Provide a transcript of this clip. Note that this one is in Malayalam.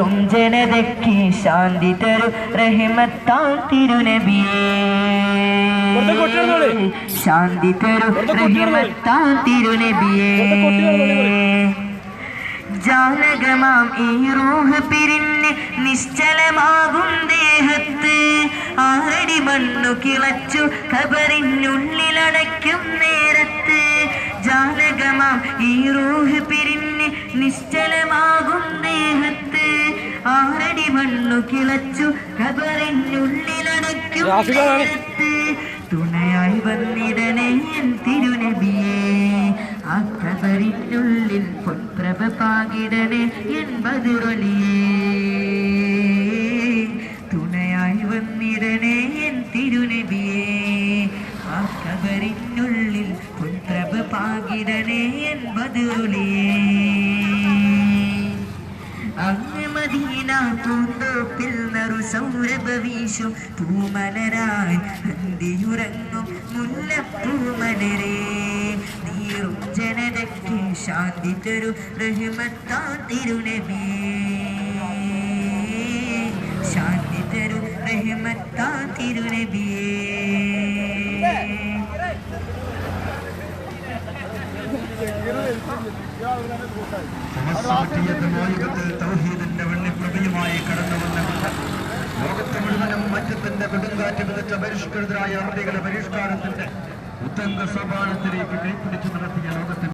നീറും ജനതയ്ക്ക് ശാന്തി തരു. റഹിമത്താൻ തിരുനബിയേ. ശാന്തി തരു. റഹിമത്താൻ തിരുനബിയേ. ജാലകമാം ഈ റൂഹ് പിരിഞ്ഞ് നിശ്ചലമാകും ദേഹത്ത്. ആടി മണ്ണു കിളച്ചു കബറിനുള്ളിലടയ്ക്കും നേരത്ത്. ജാലകമാം ഈ റൂഹ് പിരിഞ്ഞ് നിശ്ചല ആറടി മണ്ണു കിളച്ചു കബറിനുള്ളിലടക്കും തുണയായി വന്നിടനെ എൻ തിരുനബിയേ. ആ കബറിനുള്ളിൽ പൊൻപ്രഭ പാകിടനെ എൻ ബദുറൊളിയേ തുണയായി വന്നിടനെ എൻ തിരുനബിയേ. ആ കബറിനുള്ളിൽ പൊൻപ്രഭ പാകിടനെ എൻ അങ്ങ് മദീന പൂന്തോപ്പിൽ നറു സൗരഭ വീശും. പൂമലരായി അന്തിയുറങ്ങും മുല്ലപ്പൂമലരേ നീറും ജനതയ്ക്ക് ശാന്തി തരും. റഹ്മത്താ തിരുനബിയേ ശാന്തി തരും. റഹ്മത്താ തിരുനബിയേ യുഗത്തിൽ തൗഹീദിന്റെ വെള്ളിപ്രഭയുമായി കടന്നു വന്ന ലോകത്ത് മുഴുവനും മറ്റത്തിന്റെ കൊടുങ്കാറ്റ് വിതച്ച പരിഷ്കൃതരായ അറബികളുടെ പരിഷ്കാരത്തിന്റെ ഉത്തങ്ക സ്വഭാവത്തിലേക്ക് കൈപ്പിടിച്ചു നടത്തിയ ലോകത്തിന്റെ